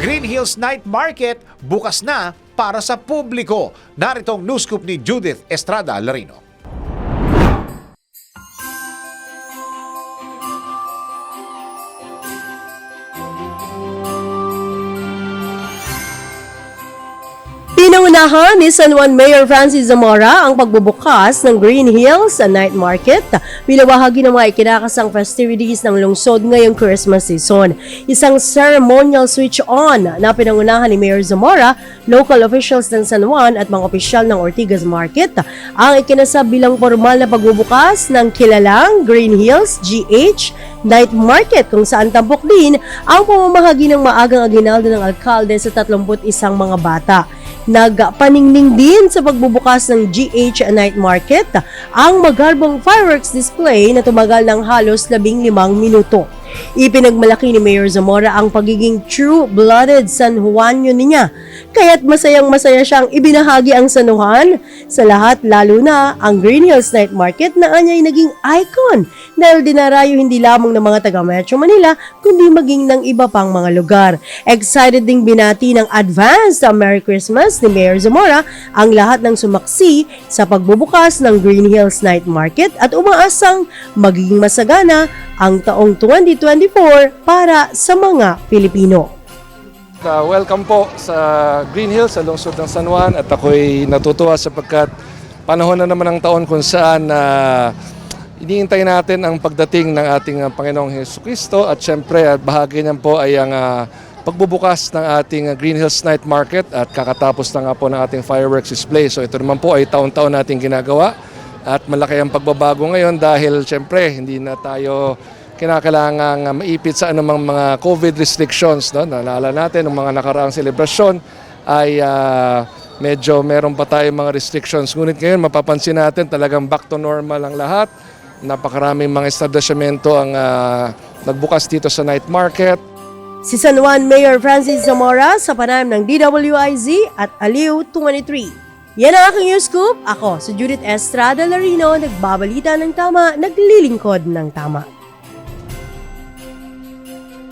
Green Hills Night Market bukas na para sa publiko. Narito ang news scoop ni Judith Estrada Larino. Pinangunahan ni San Juan Mayor Francis Zamora ang pagbubukas ng Green Hills Night Market bilang bahagi ng mga ikinakasang festivities ng lungsod ngayong Christmas season. Isang ceremonial switch on na pinangunahan ni Mayor Zamora, local officials ng San Juan at mga opisyal ng Ortigas Market ang ikinasab bilang formal na pagbubukas ng kilalang Green Hills GH Night Market kung saan tampok din ang pamamahagi ng maagang aginaldo ng alkalde sa 31 mga bata. Nagpaningning din sa pagbubukas ng GH Night Market ang magarbong fireworks display na tumagal ng halos 15 minuto. Ipinagmalaki ni Mayor Zamora ang pagiging true-blooded San Juanyo niya. Kaya't masayang masaya siyang ibinahagi ang San Juan sa lahat lalo na ang Green Hills Night Market na anya'y naging icon dahil dinarayo hindi lamang ng mga taga Metro Manila kundi maging ng iba pang mga lugar. Excited ding binati ng advanced Merry Christmas ni Mayor Zamora ang lahat ng sumaksi sa pagbubukas ng Green Hills Night Market at umaasang magiging masagana ang taong 2024 para sa mga Pilipino. Uh, welcome po sa Green Hills, sa lungsod ng San Juan at ako'y natutuwa sapagkat panahon na naman ang taon kung saan na iniintay natin ang pagdating ng ating uh, Panginoong Heso Kristo at syempre at bahagi niyan po ay ang uh, pagbubukas ng ating Green Hills Night Market at kakatapos na nga po ng ating fireworks display. So ito naman po ay taon-taon nating ginagawa at malaki ang pagbabago ngayon dahil syempre hindi na tayo kinakailangang maipit sa anumang mga COVID restrictions. No? Naalala natin, ng mga nakaraang selebrasyon ay uh, medyo meron pa tayong mga restrictions. Ngunit ngayon mapapansin natin talagang back to normal ang lahat. Napakaraming mga establishmento ang uh, nagbukas dito sa night market. Si San Juan Mayor Francis Zamora sa panayam ng DWIZ at Aliw 23. Yan ang aking news scoop. Ako, si Judith Estrada Larino, nagbabalita ng tama, naglilingkod ng tama.